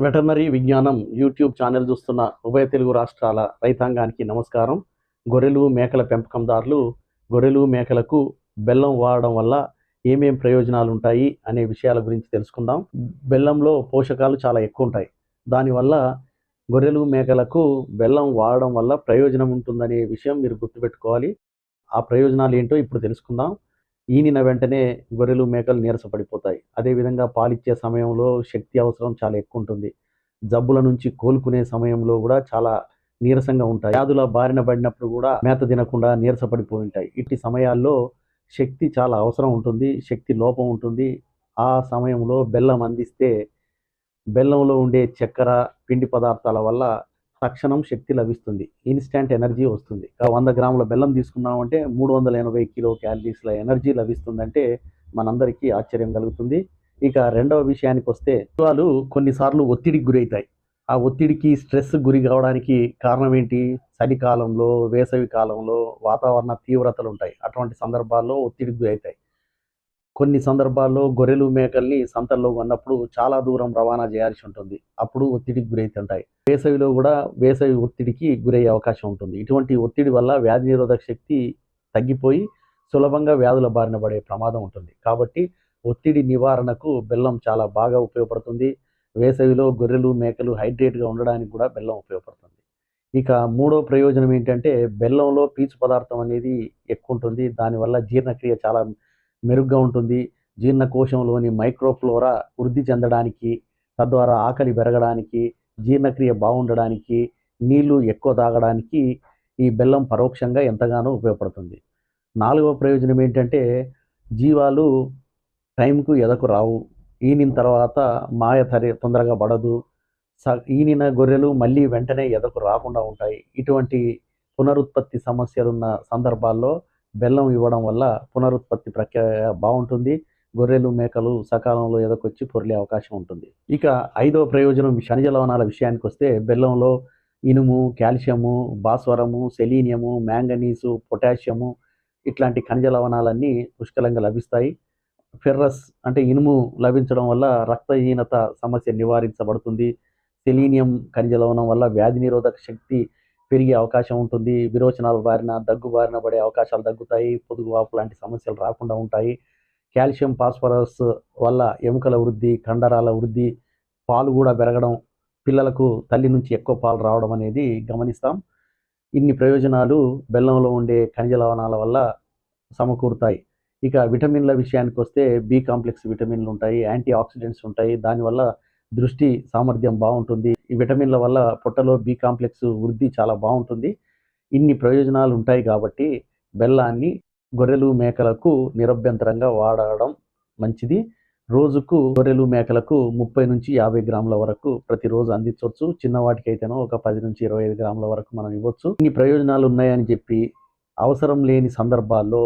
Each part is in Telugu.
వెటర్నరీ విజ్ఞానం యూట్యూబ్ ఛానల్ చూస్తున్న ఉభయ తెలుగు రాష్ట్రాల రైతాంగానికి నమస్కారం. గొర్రెలు మేకల పెంపకందారులు గొర్రెలు మేకలకు బెల్లం వాడడం వల్ల ఏమేం ప్రయోజనాలు ఉంటాయి అనే విషయాల గురించి తెలుసుకుందాం. బెల్లంలో పోషకాలు చాలా ఎక్కువ ఉంటాయి. దానివల్ల గొర్రెలు మేకలకు బెల్లం వాడడం వల్ల ప్రయోజనం ఉంటుందనే విషయం మీరు గుర్తుపెట్టుకోవాలి. ఆ ప్రయోజనాలు ఏంటో ఇప్పుడు తెలుసుకుందాం. ఈనిన వెంటనే గొర్రెలు మేకలు నీరసపడిపోతాయి. అదేవిధంగా పాలిచ్చే సమయంలో శక్తి అవసరం చాలా ఎక్కువ ఉంటుంది. జబ్బుల నుంచి కోలుకునే సమయంలో కూడా చాలా నీరసంగా ఉంటాయి. వ్యాధుల బారిన పడినప్పుడు కూడా మేత తినకుండా నీరసపడిపోయి ఉంటాయి ఇట్టి సమయాల్లో శక్తి చాలా అవసరం ఉంటుంది. శక్తి లోపం ఉంటుంది. ఆ సమయంలో బెల్లం అందిస్తే బెల్లంలో ఉండే చక్కెర పిండి పదార్థాల వల్ల తక్షణం శక్తి లభిస్తుంది. ఇన్స్టంట్ ఎనర్జీ వస్తుంది. వంద గ్రాముల బెల్లం తీసుకున్నామంటే మూడు వందల ఎనభై కిలో క్యాలరీస్ల ఎనర్జీ లభిస్తుందంటే మనందరికీ ఆశ్చర్యం కలుగుతుంది. ఇక రెండవ విషయానికి వస్తే వాళ్ళు కొన్నిసార్లు ఒత్తిడికి గురవుతాయి ఆ ఒత్తిడికి స్ట్రెస్ గురి కావడానికి కారణం ఏంటి? చలికాలంలో వేసవి కాలంలో వాతావరణ తీవ్రతలు ఉంటాయి. అటువంటి సందర్భాల్లో ఒత్తిడికి గురవుతాయి కొన్ని సందర్భాల్లో గొర్రెలు మేకల్ని సంతల్లో ఉన్నప్పుడు చాలా దూరం రవాణా చేయాల్సి ఉంటుంది. అప్పుడు ఒత్తిడికి గురవుతుంటాయి. వేసవిలో కూడా వేసవి ఒత్తిడికి గురయ్యే అవకాశం ఉంటుంది. ఇటువంటి ఒత్తిడి వల్ల వ్యాధి నిరోధక శక్తి తగ్గిపోయి సులభంగా వ్యాధుల బారిన పడే ప్రమాదం ఉంటుంది. కాబట్టి ఒత్తిడి నివారణకు బెల్లం చాలా బాగా ఉపయోగపడుతుంది. వేసవిలో గొర్రెలు మేకలు హైడ్రేట్గా ఉండడానికి కూడా బెల్లం ఉపయోగపడుతుంది. ఇక మూడో ప్రయోజనం ఏంటంటే బెల్లంలో పీచు పదార్థం అనేది ఎక్కువ ఉంటుంది. దానివల్ల జీర్ణక్రియ చాలా మెరుగ్గా ఉంటుంది. జీర్ణకోశంలోని మైక్రోఫ్లోరా వృద్ధి చెందడానికి తద్వారా ఆకలి పెరగడానికి జీర్ణక్రియ బాగుండడానికి నీళ్ళు ఎక్కువ తాగడానికి ఈ బెల్లం పరోక్షంగా ఎంతగానో ఉపయోగపడుతుంది. నాలుగవ ప్రయోజనం ఏంటంటే జీవాలు టైంకు ఎదకు రావు. ఈనిన తర్వాత మాయ తరి తొందరగా పడదు. స ఈనిన గొర్రెలు మళ్ళీ వెంటనే ఎదకు రాకుండా ఉంటాయి. ఇటువంటి పునరుత్పత్తి సమస్యలున్న సందర్భాల్లో బెల్లం ఇవ్వడం వల్ల పునరుత్పత్తి ప్రక్రియ బాగుంటుంది. గొర్రెలు మేకలు సకాలంలో ఎదకొచ్చి పొరిలే అవకాశం ఉంటుంది. ఇక ఐదవ ప్రయోజనం ఖనిజ లవణాల విషయానికి వస్తే బెల్లంలో ఇనుము కాల్షియము భాస్వరము సెలీనియము మ్యాంగనీసు పొటాషియము ఇట్లాంటి ఖనిజ లవణాలన్నీ పుష్కలంగా లభిస్తాయి. ఫెర్రస్ అంటే ఇనుము లభించడం వల్ల రక్తహీనత సమస్య నివారించబడుతుంది. సెలీనియం ఖనిజ లవణం వల్ల వ్యాధి నిరోధక శక్తి పెరిగే అవకాశం ఉంటుంది. విరోచనాలు బారిన దగ్గు బారిన పడే అవకాశాలు తగ్గుతాయి. పొదుగు వాపు లాంటి సమస్యలు రాకుండా ఉంటాయి. కాల్షియం ఫాస్ఫరస్ వల్ల ఎముకల వృద్ధి కండరాల వృద్ధి పాలు కూడా పెరగడం పిల్లలకు తల్లి నుంచి ఎక్కువ పాలు రావడం అనేది గమనిస్తాం. ఇన్ని ప్రయోజనాలు బెల్లంలో ఉండే ఖనిజ లవణాల వల్ల సమకూరుతాయి. ఇక విటమిన్ల విషయానికి వస్తే బి కాంప్లెక్స్ విటమిన్లు ఉంటాయి యాంటీ ఆక్సిడెంట్స్ ఉంటాయి. దానివల్ల దృష్టి సామర్థ్యం బాగుంటుంది. ఈ విటమిన్ల వల్ల పొట్టలో బి కాంప్లెక్స్ వృద్ధి చాలా బాగుంటుంది. ఇన్ని ప్రయోజనాలు ఉంటాయి కాబట్టి బెల్లాన్ని గొర్రెలు మేకలకు నిరభ్యంతరంగా వాడడం మంచిది. రోజుకు గొర్రెలు మేకలకు ముప్పై నుంచి యాభై గ్రాముల వరకు ప్రతిరోజు అందించవచ్చు. చిన్నవాటికైతేనో ఒక పది నుంచి ఇరవై ఐదు గ్రాముల వరకు మనం ఇవ్వచ్చు. ఇన్ని ప్రయోజనాలు ఉన్నాయని చెప్పి అవసరం లేని సందర్భాల్లో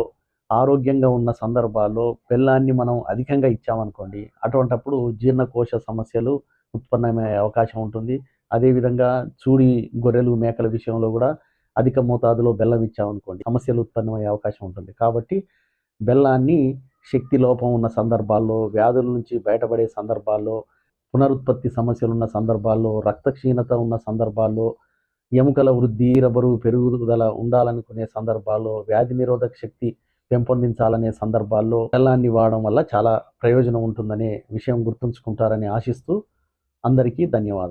ఆరోగ్యంగా ఉన్న సందర్భాల్లో బెల్లాన్ని మనం అధికంగా ఇచ్చామనుకోండి అటువంటప్పుడు జీర్ణకోశ సమస్యలు ఉత్పన్నమయ్యే అవకాశం ఉంటుంది. అదేవిధంగా చూడి గొర్రెలు మేకల విషయంలో కూడా అధిక మోతాదులో బెల్లం ఇచ్చామనుకోండి సమస్యలు ఉత్పన్నమయ్యే అవకాశం ఉంటుంది. కాబట్టి బెల్లాన్ని శక్తి లోపం ఉన్న సందర్భాల్లో వ్యాధుల నుంచి బయటపడే సందర్భాల్లో పునరుత్పత్తి సమస్యలు ఉన్న సందర్భాల్లో రక్తక్షీణత ఉన్న సందర్భాల్లో ఎముకల వృద్ధి రబరు పెరుగుదల ఉండాలనుకునే సందర్భాల్లో వ్యాధి నిరోధక శక్తి పెంపొందించాలనే సందర్భాల్లో బెల్లాన్ని వాడడం వల్ల చాలా ప్రయోజనం ఉంటుందనే విషయం గుర్తుంచుకుంటారని ఆశిస్తూ అందరికీ ధన్యవాదాలు.